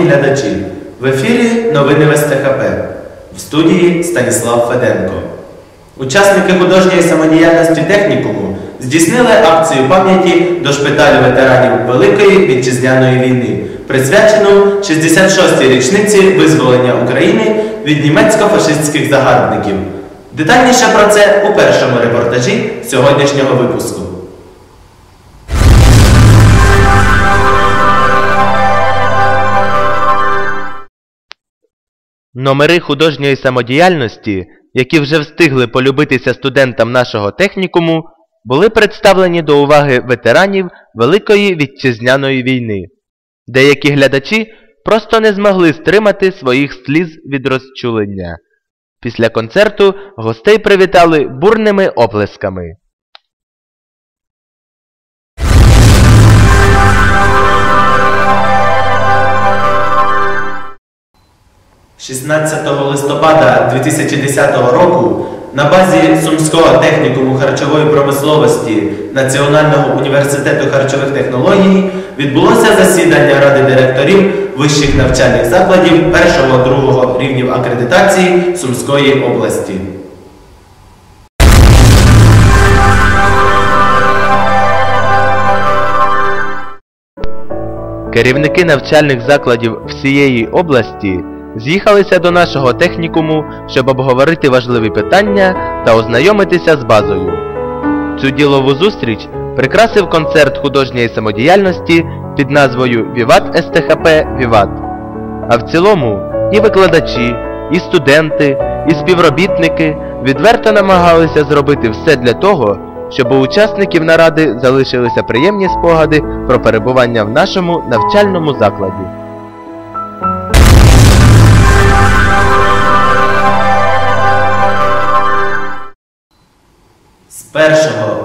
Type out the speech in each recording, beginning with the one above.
глядачі! В ефірі новини в СТХП. В студії Станіслав Феденко. Учасники художньої самодіяльності технікуму здійснили акцію пам'яті до шпиталю ветеранів Великої вітчизняної війни, присвячену 66-й річниці визволення України від німецько-фашистських загарбників. Детальніше про це у першому репортажі сьогоднішнього випуску. Номери художньої самодіяльності, які вже встигли полюбитися студентам нашого технікуму, були представлені до уваги ветеранів Великої вітчизняної війни. Деякі глядачі просто не змогли стримати своїх сліз від розчулення. Після концерту гостей привітали бурними оплесками. 16 листопада 2010 року на базі Сумського технікуму харчової промисловості Національного університету харчових технологій відбулося засідання Ради директорів вищих навчальних закладів 1-2 рівнів акредитації Сумської області. Керівники навчальних закладів всієї області з'їхалися до нашого технікуму, щоб обговорити важливі питання та ознайомитися з базою. Цю ділову зустріч прикрасив концерт художньої самодіяльності під назвою Віват СТХП Віват. А в цілому і викладачі, і студенти, і співробітники відверто намагалися зробити все для того, щоб у учасників наради залишилися приємні спогади про перебування в нашому навчальному закладі. 1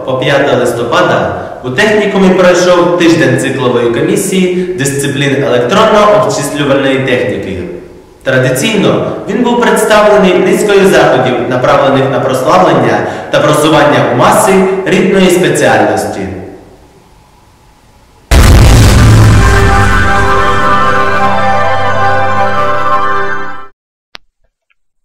по 5 листопада у технікумі пройшов тиждень циклової комісії дисциплін електронно-обчислювальної техніки. Традиційно він був представлений низкою заходів, направлених на прославлення та просування у маси рідної спеціальності.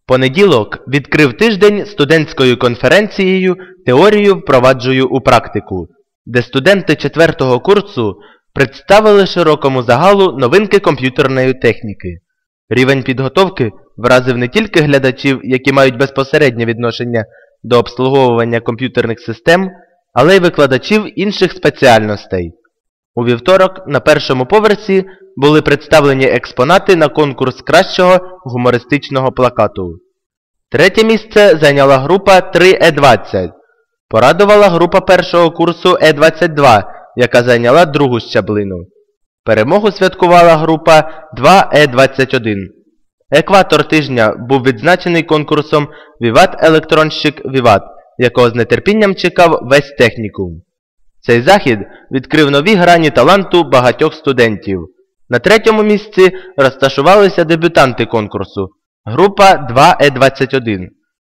Понеділок відкрив тиждень студентською конференцією Теорію впроваджую у практику, де студенти 4 курсу представили широкому загалу новинки комп'ютерної техніки. Рівень підготовки вразив не тільки глядачів, які мають безпосереднє відношення до обслуговування комп'ютерних систем, але й викладачів інших спеціальностей. У вівторок на першому поверсі були представлені експонати на конкурс кращого гумористичного плакату. Третє місце зайняла група 3Е20. Порадувала група першого курсу Е22, яка зайняла другу щаблину. Перемогу святкувала група 2Е21. Екватор тижня був відзначений конкурсом Віват Електронщик Віват, якого з нетерпінням чекав весь технікум. Цей захід відкрив нові грані таланту багатьох студентів. На третьому місці розташувалися дебютанти конкурсу. Група 2Е21.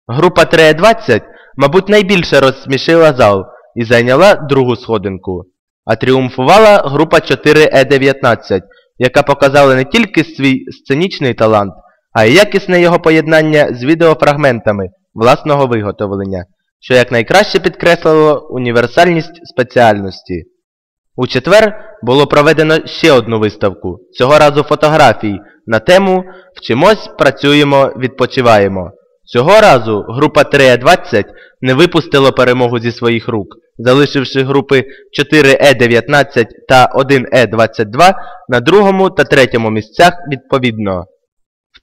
Група 3Е20, мабуть, найбільше розсмішила зал і зайняла другу сходинку. А тріумфувала група 4Е19, яка показала не тільки свій сценічний талант, а й якісне його поєднання з відеофрагментами власного виготовлення, що якнайкраще підкреслило універсальність спеціальності. У четвер було проведено ще одну виставку, цього разу фотографій, на тему Вчимось, працюємо, відпочиваємо. Цього разу група 3Е20 не випустила перемогу зі своїх рук, залишивши групи 4Е19 та 1Е22 на другому та третьому місцях відповідно.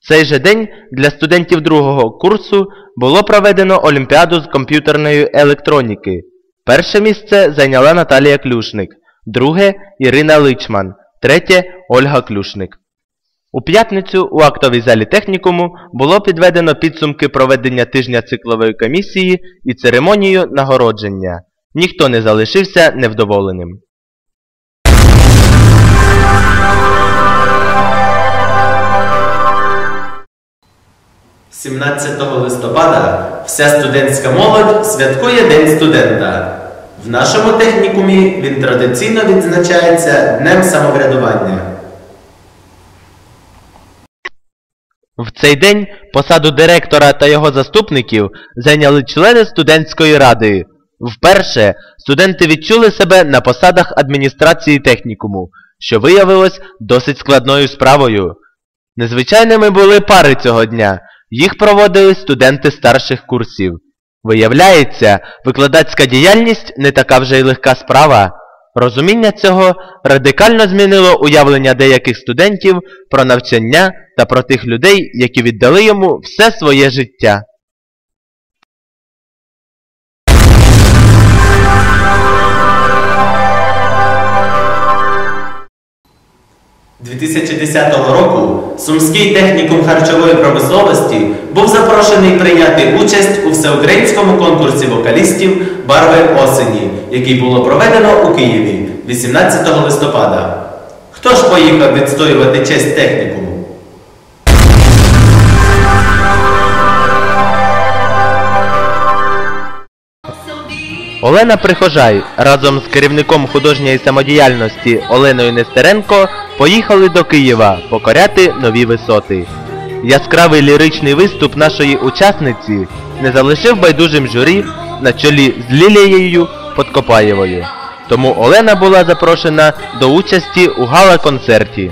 Цей же день для студентів другого курсу було проведено Олімпіаду з комп'ютерної електроніки. Перше місце зайняла Наталія Клюшник, друге Ірина Личман, третє Ольга Клюшник. У п'ятницю у актовій залі технікуму було підведено підсумки проведення тижня циклової комісії і церемонію нагородження. Ніхто не залишився невдоволеним. 17 листопада вся студентська молодь святкує День студента. В нашому технікумі він традиційно відзначається Днем самоврядування. В цей день посаду директора та його заступників зайняли члени студентської ради. Вперше студенти відчули себе на посадах адміністрації технікуму, що виявилось досить складною справою. Незвичайними були пари цього дня. Їх проводили студенти старших курсів. Виявляється, викладацька діяльність не така вже й легка справа. Розуміння цього радикально змінило уявлення деяких студентів про навчання та про тих людей, які віддали йому все своє життя. – 2010 року Сумський технікум харчової промисловості був запрошений прийняти участь у всеукраїнському конкурсі вокалістів Барви осені, який було проведено у Києві 18 листопада. Хто ж поїхав відстоювати честь технікуму? Олена Прихожай разом з керівником художньої самодіяльності Оленою Нестеренко поїхали до Києва покоряти нові висоти. Яскравий ліричний виступ нашої учасниці не залишив байдужим журі на чолі з Лілією Подкопаєвою. Тому Олена була запрошена до участі у гала-концерті.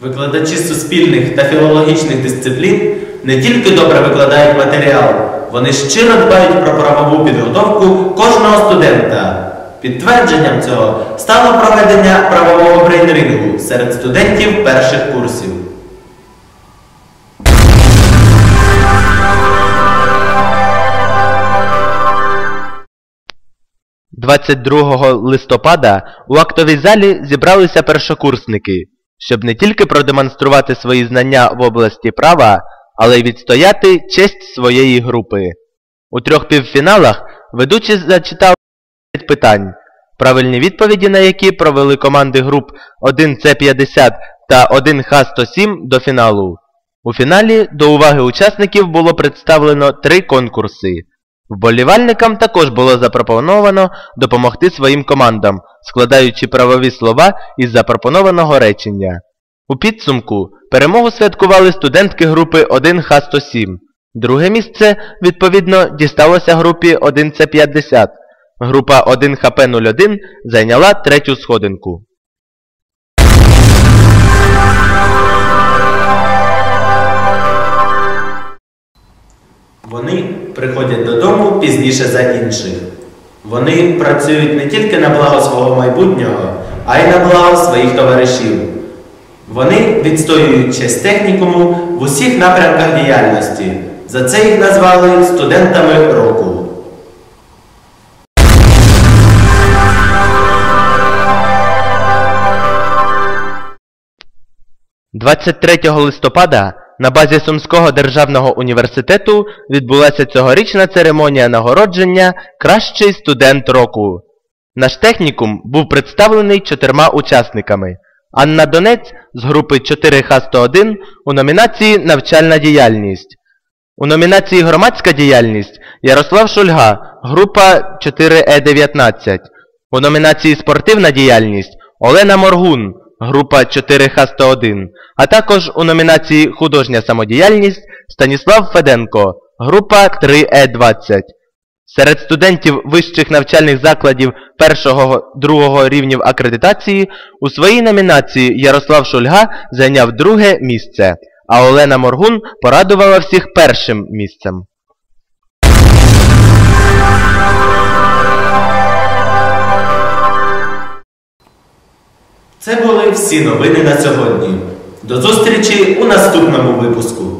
Викладачі суспільних та філологічних дисциплін не тільки добре викладають матеріал, вони щиро дбають про правову підготовку кожного студента. Підтвердженням цього стало проведення правового брейнрингу серед студентів перших курсів. – 22 листопада у актовій залі зібралися першокурсники, щоб не тільки продемонструвати свої знання в області права, але й відстояти честь своєї групи. У трьох півфіналах ведучі зачитали 10 питань, правильні відповіді на які провели команди груп 1С50 та 1Х107 до фіналу. У фіналі до уваги учасників було представлено три конкурси. Вболівальникам також було запропоновано допомогти своїм командам, складаючи правові слова із запропонованого речення. У підсумку перемогу святкували студентки групи 1Х107. Друге місце, відповідно, дісталося групі 1С50. Група 1ХП01 зайняла третю сходинку. Вони приходять додому пізніше за інших. Вони працюють не тільки на благо свого майбутнього, а й на благо своїх товаришів. Вони відстоюють честь технікуму в усіх напрямках діяльності. За це їх назвали студентами року. – 23 листопада на базі Сумського державного університету відбулася цьогорічна церемонія нагородження Кращий студент року. Наш технікум був представлений чотирма учасниками. Анна Донець з групи 4Х101 у номінації Навчальна діяльність. У номінації Громадська діяльність Ярослав Шульга, група 4Е19. У номінації Спортивна діяльність Олена Моргун, група 4Х101. А також у номінації Художня самодіяльність Станіслав Феденко, група 3Е20. Серед студентів вищих навчальних закладів першого-другого рівнів акредитації у своїй номінації Ярослав Шульга зайняв друге місце, а Олена Моргун порадувала всіх першим місцем. Це були всі новини на сьогодні. До зустрічі у наступному випуску.